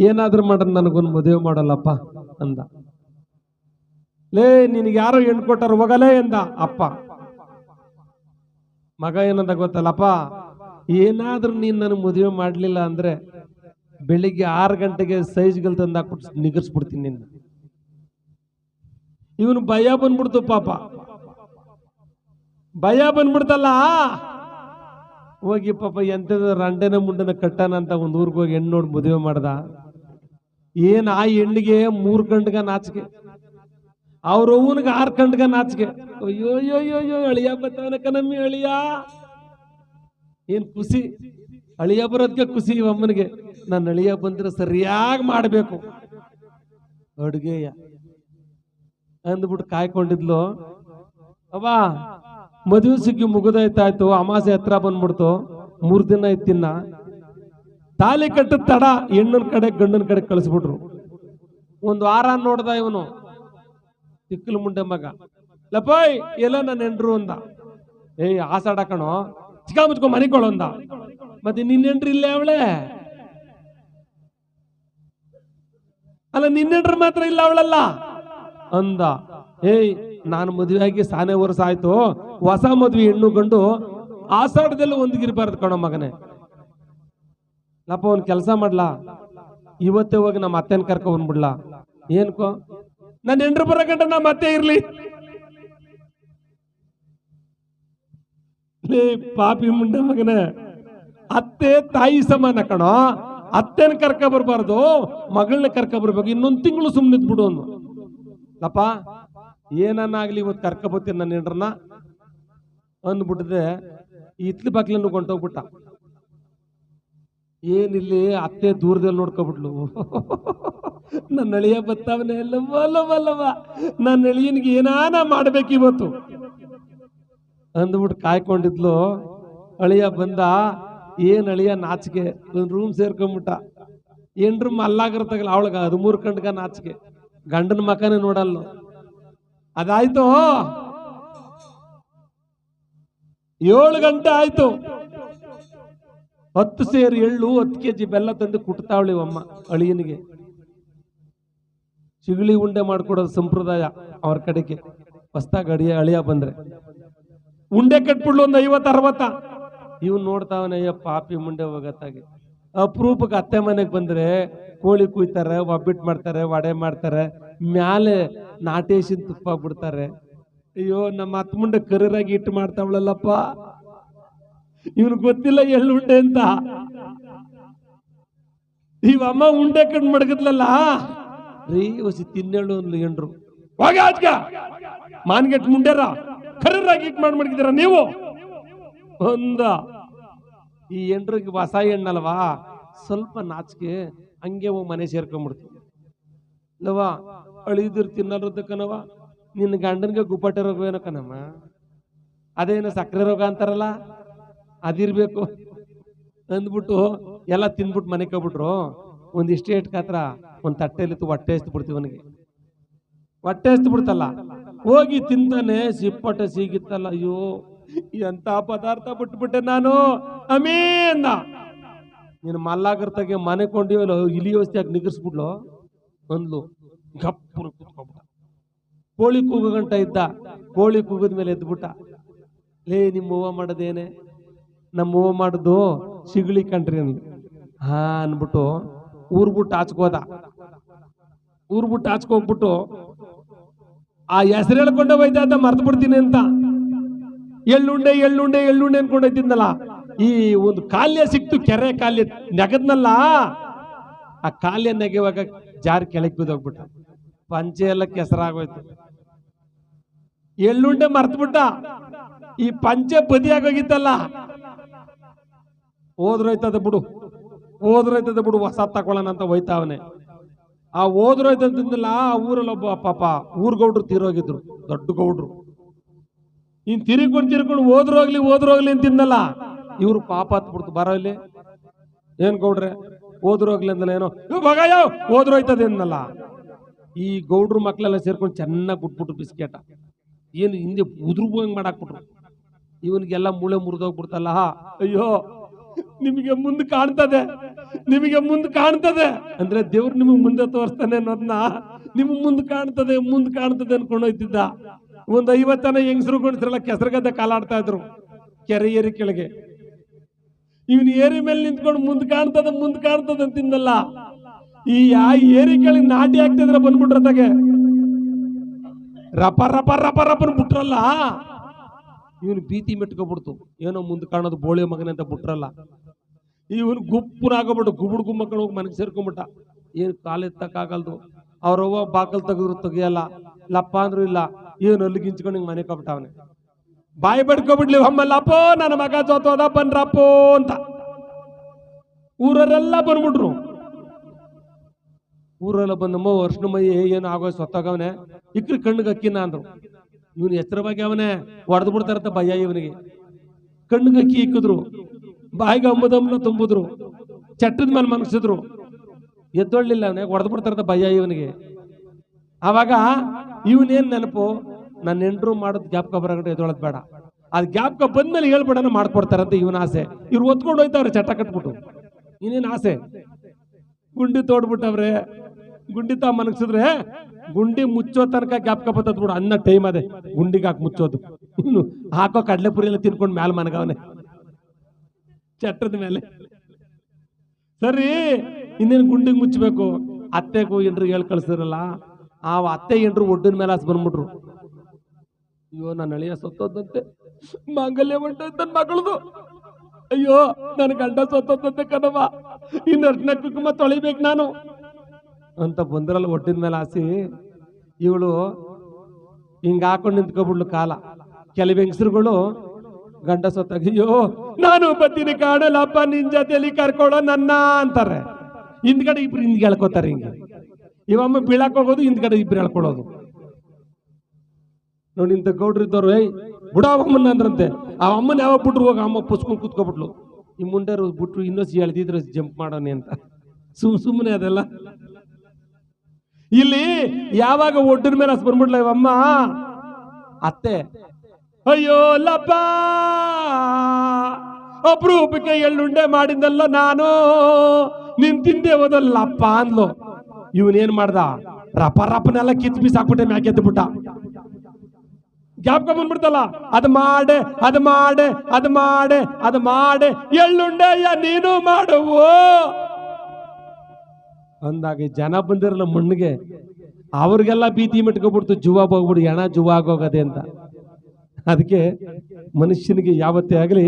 ಏನಾದ್ರೂ ಮಾಡ್ರ ನನಗೊಂದು ಮದುವೆ ಮಾಡಲ್ಲಪ್ಪ ಅಂದ. ಲೇ, ನಿನಗೆ ಯಾರೋ ಹೆಣ್ಣು ಕೊಟ್ಟಾರ, ಹೋಗಲೇ ಎಂದ ಅಪ್ಪ. ಮಗ ಏನಂದ ಗೊತ್ತಲ್ಲಪ್ಪ? ಏನಾದ್ರೂ ನೀನ್ ನನಗೆ ಮದುವೆ ಮಾಡ್ಲಿಲ್ಲ ಅಂದ್ರೆ ಬೆಳಿಗ್ಗೆ ಆರು ಗಂಟೆಗೆ ಸೈಜ್ಗಳು ತಂದು ಹಾಕ್ಬಿಟ್ಟು ನಿಗರ್ಸ್ಬಿಡ್ತೀನಿ ನಿನ್ನ. ಇವನು ಭಯ ಬಂದ್ಬಿಡ್ತು ಪಾಪ. ಭಯ ಬಂದ್ಬಿಡ್ತಲ್ಲ? ಹೋಗಿ ಪಾಪ ಎಂತದ ರಂಡನ ಮುಂಡನ ಕಟ್ಟಾನ ಅಂತ ಒಂದು ಊರಿಗೆ ಹೋಗಿ ಹೆಣ್ಣು ನೋಡಿ ಮದುವೆ ಮಾಡ್ದ. ಏನ್ ಆ ಹೆಣ್ಣಿಗೆ ಮೂರು ಗಂಟೆಗ ನಾಚಿಕೆ. ಅವ್ರ ಆರು ಗಂಟೆಗ ನಾಚಿಕೆ. ಅಯ್ಯೋ ಅಯ್ಯೋ ಅಳಿಯ ಬತ್ತವನ ಕನಮ್ಮಿ ಅಳಿಯ. ಏನ್ ಖುಷಿ. ಅಳಿಯ ಬರೋದಕ್ಕೆ ಖುಷಿ ಅಮ್ಮನಿಗೆ. ನನ್ನ ಅಳಿಯ ಬಂದ್ರೆ ಸರಿಯಾಗಿ ಮಾಡಬೇಕು. ಅಡುಗೆಯ. ಅಂದ್ಬಿಟ್ಟು ಕಾಯ್ಕೊಂಡಿದ್ಲು. ಅವ್ವ ಮದುವೆ ಸಿಕ್ಕಿ ಮುಗಿದೈತಾಯ್ತು ಅಮಾಸೆ ಹತ್ರ ಬಂದ್ಬಿಡ್ತು. ಮೂರು ದಿನ ಇತ್ತಿನ್ನ ತಾಲಿ ಕಟ್ಟ ತಡ ಹೆಣ್ಣಿನ ಕಡೆ, ಗಂಡನ ಕಡೆ ಕಳಿಸ್ಬಿಟ್ರು. ಒಂದು ವಾರ ನೋಡ್ದ ಇವನು. ತಿಕ್ಕಲು ಮುಂಡೆ ಮಗ. ಲಪಾಯ್, ಎಲ್ಲ ನನ್ನ ಹೆಂಡ್ರು ಅಂದ. ಏಯ್ ಆಸಾಡಕಣೋ ಚಿಕ್ಕ ಮುಚ್ಕೊ ಮನಿಕೊಳ್ಳೋ ಅಂದ. ಮತ್ತೆ ನಿನ್ನ ಹೆಂಡ್ರು ಇಲ್ಲೇ ಅವಳೆ? ಅಲ್ಲ ನಿನ್ನೆಂಡ್ರು ಮಾತ್ರ ಇಲ್ಲ ಅವಳಲ್ಲ? ಅಂದ. ಏಯ್ ನಾನು ಮದುವೆಯಾಗಿ ಸಾನೆ ವರ್ಷ ಆಯ್ತು. ಹೊಸ ಮದುವೆ ಹೆಣ್ಣು ಗಂಡು ಆಸಾಡದಲ್ಲಿ ಒಂದಿಗಿರ್ಬಾರ್ದು ಕಣೋ ಮಗನೇ. ಲಪ್ಪ ಒಂದ್ ಕೆಲಸ ಮಾಡ್ಲಾ? ಇವತ್ತೇ ಹೋಗಿ ನಮ್ಮ ಅತ್ತೆನ ಕರ್ಕೊ ಬಂದ್ಬಿಡ್ಲಾ? ಏನ್ಕೋ ನನ್ನ ಹೆಂಡ್ರು ಬರೋ ಗಂಟ ನಮ್ಮ ಅತ್ತೆ ಇರ್ಲಿ. ಪಾಪಿ ಮುಂಡ ಮಗನೇ. ಅತ್ತೆ ತಾಯಿ ಸಮಾನ ಕಣೋ. ಅತ್ತೆನ ಕರ್ಕ ಬರ್ಬಾರ್ದು ಮಗಳನ್ನ ಕರ್ಕ ಬರ್ಬೇಕು. ಇನ್ನೊಂದ್ ತಿಂಗಳು ಸುಮ್ಮನೆ ಬಿಡು ಅನ್ನು ಲಪ್ಪ ಏನನ್ನಾಗ್ಲಿ ಇವತ್ತು ಕರ್ಕೊಬತ್ತೀನಿ ನನ್ನ ಹೆಂಡ್ರನ್ನ? ಅಂದ್ಬಿಟ್ಟಿದೆ ಇತ್ಲಿ ಬಾಗ್ಲನ್ನು ಕೊಂಟೋಗ್ಬಿಟ್ಟ ಏನಿಲ್ಲಿ ಅತ್ತೆ ದೂರದಲ್ಲಿ ನೋಡ್ಕೊಬಿಟ್ಲು. ನನ್ನ ಅಳಿಯ ಬತ್ತಾವನೆ ಲವ್ವ ನನ್ನ ಅಳಿಯನಿಗೆ ಏನಾನ ಮಾಡ್ಬೇಕು ಇವತ್ತು? ಅಂದ್ಬಿಟ್ಟು ಕಾಯ್ಕೊಂಡಿದ್ಲು. ಅಳಿಯ ಬಂದ, ಏನ್ ಅಳಿಯ ನಾಚಿಕೆ? ಒಂದು ರೂಮ್ ಸೇರ್ಕೊಂಬಿಟ್ಟ. ಎಂಡ್ರು ಮಲ್ಲಾಗಿರ್ತಾಗಲ್ಲ ಅವಳಗ ಹದಿಮೂರು ಕಂಡ್ಗ ನಾಚಿಕೆ. ಗಂಡನ ಮಕನೇ ನೋಡಲ್ಲ ಅದಾಯ್ತು ಏಳು ಗಂಟೆ ಆಯ್ತು. ಹತ್ತು ಸೇರು ಎಳ್ಳು, ಹತ್ತು ಕೆಜಿ ಬೆಲ್ಲ ತಂದು ಕುಟ್ತಾವಳಿ ಅಮ್ಮ, ಅಳಿಯನಿಗೆ. ಚಿಗಳಿ ಉಂಡೆ ಮಾಡ್ಕೊಡೋದು ಸಂಪ್ರದಾಯ ಅವ್ರ ಕಡೆಗೆ. ಹೊಸ್ತಾಗ ಅಡಿಯ ಅಳಿಯ ಬಂದ್ರೆ. ಉಂಡೆ ಕಟ್ಬಿಡ್ಲು ಒಂದು ಐವತ್ತು, ಅರವತ್ತ. ಇವ್ ನೋಡ್ತಾವನೆ ಪಾಪಿ ಮುಂಡೆ ಹೋಗತ್ತಾಗೆ. ಅಪರೂಪಕ್ಕೆ ಅತ್ತೆ ಮನೆಗೆ ಬಂದ್ರೆ ಕೋಳಿ ಕುಯ್ತಾರೆ ಒಬ್ಬಿಟ್ಟು ಮಾಡ್ತಾರೆ, ವಡೆ ಮಾಡ್ತಾರೆ. ಮ್ಯಾಲೆ ನಾಟೇಶಿನ ತುಪ್ಪ ಬಿಡ್ತಾರೆ ಅಯ್ಯೋ, ನಮ್ಮ ಅತ್ತ ಮುಂಡೆ ಕರಿರಾಗಿ ಇಟ್ಟು ಮಾಡ್ತಾವಳಲ್ಲಪ್ಪ. ಇವನು ಗೊತ್ತಿಲ್ಲ ಎಳ್ಳು ಉಂಡೆ ಅಂತ. ಇವ ಅಮ್ಮ ಉಂಡೆ ಕಣ್ ಮಡಗದ್ಲಲ್ಲ. ರೀ ಹೊಸಿ ತಿನ್ನೇಳು ಅಂದ್ಲು ಎಂಡ್ರು ಹೋಗ ಆಜ್ಗ. ಮಾನ್ಗೆಟ್ ಮುಂಡೆರ ಕರಿರಾಗಿ ಇಟ್ ಮಾಡಿ ಮಡಗಿದಿರ ನೀವು? ಒಂದ ಈ ಎಂಡ್ರಿಗೆ ಹೊಸ ಎಣ್ಣಲ್ವಾ ಸ್ವಲ್ಪ ನಾಚಿಕೆ, ಹಂಗೆ ಹೋಗಿ ಮನೆ ಸೇರ್ಕೊಂಡ್ಬಿಡ್ತು ಲವ ಅಳಿದಿರ್ ತಿನ್ನಲ್ರದ್ದು ಕಣವ ನಿನ್ನ ಗಂಡನ್ಗೆ ಗುಬ್ಬಟ್ಟೆ ರೋಗ ಏನೋ ಕನಮ್ಮ ಅದೇನು ಸಕ್ಕರೆ ರೋಗ ಅಂತಾರಲ್ಲ? ಅದಿರ್ಬೇಕು. ಅಂದ್ಬಿಟ್ಟು ಎಲ್ಲ ತಿನ್ಬಿಟ್ಟು ಮನೆಗೆ ಒಂದು ಇಷ್ಟೇಟ್ ಕಾತ್ರ ಒಂದ್ ತಟ್ಟೆಲಿ ಹೊಟ್ಟೆ ಎಸ್ತು ಬಿಡ್ತೀವಿ ಅವನಿಗೆ. ಹೊಟ್ಟೆ ಎಸ್ತು ಬಿಡ್ತಲ್ಲ. ಹೋಗಿ ತಿಂತಾನೆ, ಸಿಪ್ಪಟ ಸಿಗಿತ್ತಲ್ಲ, ಅಯ್ಯೋ, ಎಂತ ಪದಾರ್ಥ ಬಿಟ್ಬಿಟ್ಟೆ ನಾನು. ಅಮೇ ಅಂದ ನೀನು ಮಲ್ಲಾಗರ್ತಗೆ ಮನೆ ಕೊಂಡಿವಲ್ಲ ಇಲಿ ವ್ಯವಸ್ಥೆಯಾಗಿ ನಿಗರ್ಸ್ಬಿಡ್ಲು. ಅಂದ್ಲು. ಗಪ್ಪನ ಕುತ್ಕೊಂಡ್ಬಿಟ್ಟ ಕೋಳಿ ಕೂಗು ಗಂಟ ಇದ್ದ, ಕೋಳಿ ಕೂಗದ ಮೇಲೆ ಎದ್ಬಿಟ್ಟ. ಲೇ, ನಿಮ್ಮ ಹೂವ ಮಾಡೋದೇನೆ? ನಮ್ಮ ಹೂವ ಮಾಡೋದು ಸಿಗಳಿ ಕಂಡ್ರಿ ಅಂದ್ಲು. ಹಾ ಅನ್ಬಿಟ್ಟು ಊರ್ ಬಿಟ್ಟು ಆಚ್ಕೋದ ಊರ್ ಬಿಟ್ಟು ಆಚ್ಕೋಗ್ಬಿಟ್ಟು ಆ ಹೆಸರು ಹೇಳ್ಕೊಂಡೆ ಹೋಯ್ತಾ ಅಂತ ಮರ್ತು ಬಿಡ್ತೀನಿ ಅಂತ. ಎಳ್ಳುಂಡೆ ಎಳ್ಳುಂಡೆ ಎಳ್ಳುಂಡೆ ಅನ್ಕೊಂಡೋಯ್ತಿದ್ನಲ್ಲ ಈ ಒಂದು ಕಾಲ್ಯ ಸಿಕ್ತು, ಕೆರೆ ಕಾಲ್ಯ ನೆಗದ್ನಲ್ಲ, ಆ ಕಾಲ್ಯ ನೆಗೆಯುವಾಗ ಜಾರಿ ಕೆಳಗೆ ಬಿದ್ದೋಗ್ಬಿಟ್ಟ. ಪಂಚೆ ಎಲ್ಲ ಕೆಸರಾಗೋಯ್ತು. ಎಳ್ಳುಂಡೆ ಮರ್ತ್ಬಿಟ್ಟ. ಈ ಪಂಚೆ ಬದಿಯಾಗೋಗಿತ್ತಲ್ಲ. ಹೋದ್ರೋಯ್ತದ ಬಿಡು. ಹೋದ್ರೋಯ್ತದ ಬಿಡು ಹೊಸ ತಗೊಳ್ಳೋಣ ಅಂತ ಹೋಯ್ತಾವನೆ. ಆ ಹೋದ್ರೋಯ್ತಂತಿಲ್ಲ ಆ ಊರಲ್ಲಿ ಒಬ್ಬ ಪಾಪ ಊರ್ ಗೌಡ್ರು ತೀರೋಗಿದ್ರು, ದೊಡ್ಡ ಗೌಡ್ರು. ಇನ್ ತಿರುಗ್ಕೊಂಡು ತಿರ್ಕೊಂಡು ಹೋದ್ರೋಗ್ಲಿ ಹೋದ್ರೋಗ್ಲಿ ಅಂತಿದ್ನಲ್ಲ. ಇವ್ರು ಪಾಪ ಹತ್ಬಿಡ್ತು, ಬರೋ ಇಲ್ಲಿ. ಏನ್ ಗೌಡ್ರೆ, ಹೋದ್ರೋಗ್ಲಿ ಅಂದಲ್ಲ ಏನೋ ಹೋದ್ರೋಯ್ತದೆ ಅನ್ನಲ್ಲ ಈ ಗೌಡ್ರು ಮಕ್ಕಳೆಲ್ಲ ಸೇರ್ಕೊಂಡು ಚೆನ್ನಾಗಿ ಬಿಟ್ಬಿಟ್ರು ಬಿಸ್ಕೆಟ. ಏನು ಹಿಂದೆ ಉದುರು ಹಂಗ್ ಮಾಡಾಕ್ಬಿಟ್ರು. ಇವನಿಗೆಲ್ಲ ಮೂಳೆ ಮುರಿದೋಗ್ಬಿಡ್ತಲ್ಲ ಅಯ್ಯೋ, ನಿಮಗೆ ಮುಂದೆ ಕಾಣ್ತದೆ, ನಿಮಗೆ ಮುಂದೆ ಕಾಣ್ತದೆ. ಅಂದ್ರೆ ದೇವ್ರು ನಿಮಗೆ ಮುಂದೆ ತೋರಿಸ್ತಾನೆ ಅನ್ನೋದನ್ನ ನಿಮಗೆ ಮುಂದೆ ಕಾಣ್ತದೆ ಮುಂದೆ ಕಾಣ್ತದೆ ಅನ್ಕೊಂಡು ಹೋಯ್ತಿದ್ದ. ಒಂದ್ ಐವತ್ತನ ಹೆಂಗಸರು ಗಂಡಸರೆಲ್ಲ ಕೆಸರುಗದ್ದೆ ಕಾಲಾಡ್ತಾ ಇದ್ರು, ಕೆರೆ ಏರಿ ಕೆಳಗೆ. ಇವನ್ ಏರಿ ಮೇಲೆ ನಿಂತ್ಕೊಂಡು ಮುಂದೆ ಕಾಣ್ತದೆ ಮುಂದೆ ಕಾಣ್ತದೆ ಅಂತಿಂದಲ್ಲ ಈ ಆ ಏರಿ ಕೆಳಗೆ ನಾಟಿ ಆಗ್ತಿದ್ರ ಬಂದ್ಬಿಟ್ರತಾಗೆ. ರಪ ರಪ ರಪ, ರಪನ್ ಬಿಟ್ರಲ್ಲ. ಇವನು ಭೀತಿ ಮೆಟ್ಕೊಬಿಡ್ತು. ಏನೋ ಮುಂದೆ ಕಾಣೋದು ಬೋಳಿ ಮಗನ ಅಂತ ಬಿಟ್ರಲ್ಲ. ಇವನು ಗುಪ್ಪನಾಗೋಬಿಟ್ಟು ಗುಬುಡ್ ಗುಮ್ಮಕ್ಕಳು ಹೋಗಿ ಮನೆಗೆ ಸೇರ್ಕೊಂಬಿಟ್ಟ. ಏನು ಕಾಲೆತ್ತಕ್ಕಾಗಲ್ದು ಅವ್ರವ್ವ ಬಾಕಲ್ ತೆಗೆದ್ರು ತೆಗಿಯಲ್ಲ. ಲಪ್ಪ ಅಂದ್ರೂ ಇಲ್ಲ. ಏನು ಅಲ್ಲಿ ಗಿಂಚ್ಕೊಂಡು ಹಿಂಗೆ ಮನೆ ಕೊಬಿಟ್ಟವನೆ ಬಾಯಿ ಬಡ್ಕೊಬಿಡ್ಲಿ ಅಮ್ಮಲ್ಲಪ್ಪೋ ನನ್ನ ಮಗ ಜೋತೋದ ಬನ್ರಪ್ಪೋ ಅಂತ. ಊರರೆಲ್ಲ ಬಂದ್ಬಿಟ್ರು. ಊರೆಲ್ಲ ಬಂದಮ್ಮ ವರ್ಷನ ಮೈ ಏನು ಆಗೋ ಸತ್ತಾಗವನೆ. ಇಕ್ರಿ ಕಣ್ಣಿಗೆ ಅಕ್ಕಿನ ಅಂದ್ರು. ಇವನು ಬಗ್ಗೆ ಅವನೇ ಹೊಡೆದು ಬಿಡ್ತಾರಂತ ಭಯ ಇವನಿಗೆ. ಕಣ್ಣಿಗೆ ಅಕ್ಕಿ ಇಕ್ಕಿದ್ರು. ಬಾಯಿಗೆ ಅಂಬದಮ್ಮನ ತುಂಬಿದ್ರು. ಚಟ್ಟದ ಮೇಲೆ ಮನಗಿಸಿದ್ರು. ಎದ್ದೊಳ್ಳಿಲ್ಲ ಅವನೇ, ಹೊಡೆದು ಬಿಡ್ತಾರಂತ ಭಯ ಇವನಿಗೆ. ಆವಾಗ ಇವನೇನ್ ನೆನಪು? ನನ್ನ ಹೆಂಡ್ರು ಮಾಡೋದು ಜ್ಞಾಪಕ ಬರಗಡೆ ಎದ್ದೊಳದ್ ಬೇಡ. ಅದು ಜ್ಞಾಪಕ ಬಂದ್ಮೇಲೆ ಹೇಳ್ಬೇಡನ ಮಾಡ್ಕೊಡ್ತಾರಂತ ಇವನ ಆಸೆ. ಇವ್ರು ಒತ್ಕೊಂಡು ಹೋಯ್ತವ್ರೆ ಚಟ್ಟ ಕಟ್ಬಿಟ್ಟು. ಇನ್ನೇನ್ ಆಸೆ? ಗುಂಡಿ ತೋಡ್ಬಿಟ್ಟವ್ರೆ. ಗುಂಡಿ ತಾ ಮನಗಿಸಿದ್ರೆ ಗುಂಡಿ ಮುಚ್ಚೋ ತನಕ ಗ್ಯಾಪ್ಕ ಬರ್ತದ ಬಿಡು, ಅನ್ನ ಟೈಮ್ ಅದೇ, ಗುಂಡಿಗೆ ಹಾಕಿ ಮುಚ್ಚೋದು. ಹಾಕೋ ಕಡಲೆಪುರಿ ಎಲ್ಲ ತಿನ್ಕೊಂಡು ಮ್ಯಾಲ ಮನಗವನೆ. ಚಟ್ಟದ ಮೇಲೆ. ಸರಿ, ಇನ್ನೇನು ಗುಂಡಿಗೆ ಮುಚ್ಚಬೇಕು ಅತ್ತೆಗೂ ಏನ್ರು ಹೇಳಿ ಕಳ್ಸಿರಲ್ಲ ಆ ಅತ್ತೆ ಏನ್ರು ಒಡ್ಡಿನ ಮೇಲೆ ಹಾಸ್ ಬಂದ್ಬಿಟ್ರು. ಅಯ್ಯೋ ನನ್ನ ಅಳಿಯ ಸತ್ತೋದಂತೆ. ಮಾಂಗಲ್ಯ ಮಂಟ ನನ್ನ ಮಗಳದು. ಅಯ್ಯೋ ನನ್ನ ಗಂಡ ಸತ್ತೋದಂತೆ ಕನವ ಇನ್ನು ಕುಂಕುಮ ತೊಳಿಬೇಕು ನಾನು. ಅಂತ ಬಂದ್ರಲ್ಲ ಒಟ್ಟಿದ ಮೇಲೆ ಆಸಿ ಇವಳು ಹಿಂಗ ಹಾಕೊಂಡು ನಿಂತ್ಕೊಬಿಡ್ಲು ಕಾಲ. ಕೆಲವು ಹೆಂಗಸರುಗಳು ಗಂಡ ಸತ್ತಾಗ ನಾನು ಬತ್ತೀನಿ ಕಾಣಲಪ್ಪ ನಿನ್ ಜೊತೆಲಿ ಕರ್ಕೊಳ್ಳೋ ನನ್ನ ಅಂತಾರೆ. ಹಿಂದ್ಗಡೆ ಇಬ್ರು ಹಿಂದ್ ಹೇಳ್ಕೊತಾರೆ ಹಿಂಗೆ. ಇವಮ್ಮ ಬೀಳಕ್ ಹೋಗೋದು, ಹಿಂದ್ಗಡೆ ಇಬ್ರು ಹೇಳ್ಕೊಳ್ಳೋದು ನೋಡಿ, ಇಂಥ ಗೌಡ್ರು ಇದ್ದವ್ರು, ಏಯ್, ಬಿಡ ಅಮ್ಮನ ಅಂದ್ರಂತೆ. ಆ ಅಮ್ಮನ ಯಾವಾಗ ಬಿಟ್ರು ಹೋಗ ಅಮ್ಮ ಪುಸ್ಕೊಂಡು ಕೂತ್ಕೊಬಿಟ್ಲು. ಈ ಮುಂಡೆ ಬಿಟ್ರು ಇನ್ನೊಸಿ ಎಳ್ದಿದ್ರು ಜಂಪ್ ಮಾಡೋಣ ಅಂತ. ಸುಮ್ ಸುಮ್ಮನೆ ಅದೆಲ್ಲ. ಇಲ್ಲಿ ಯಾವಾಗ ಒಡ್ಡಿನ ಮೇಲೆ ಹಸ್ ಬಂದ್ಬಿಡ್ಲ ಇವಮ್ಮ ಅತ್ತೆ. ಅಯ್ಯೋ, ಲಪ್ಪ. ಅಪರೂಪಕ್ಕೆ ಎಳ್ಳುಂಡೆ ಮಾಡಿದ್ದಲ್ಲ ನಾನು. ನಿನ್ ತಿಂದೆ ಹೋದಲ್ಲಪ್ಪ ಅಂದ್ಲು. ಇವನೇನ್ ಮಾಡ್ದ? ರಪ ರಪನೆಲ್ಲ ಕಿತ್ ಬೀಸ್ ಹಾಕ್ಬಿಟ್ಟೆ ಮ್ಯಾಕೆ ಎದ್ದು ಬಿಟ್ಟ. ಜ್ಞಾಪಕ ಬಂದ್ಬಿಡ್ತಲ್ಲ? ಅದ್ ಮಾಡೆ ಅದ್ ಮಾಡೆ ಅದ್ ಮಾಡೆ ಅದ್ ಮಾಡೆ. ಎಳ್ಳುಂಡೆಯ ನೀನು ಮಾಡುವು? ಅಂದಾಗ ಜನ ಬಂದಿರಲ್ಲ ಮಣ್ಣಿಗೆ, ಅವ್ರಿಗೆಲ್ಲ ಭೀತಿ ಮಿಟ್ಕೊಬಿಡ್ತು, ಜುವ ಹೋಗ್ಬಿಡು ಹೆಣ ಜುವ ಆಗೋಗದೆ ಅಂತ. ಅದಕ್ಕೆ ಮನುಷ್ಯನಿಗೆ ಯಾವತ್ತೇ ಆಗಲಿ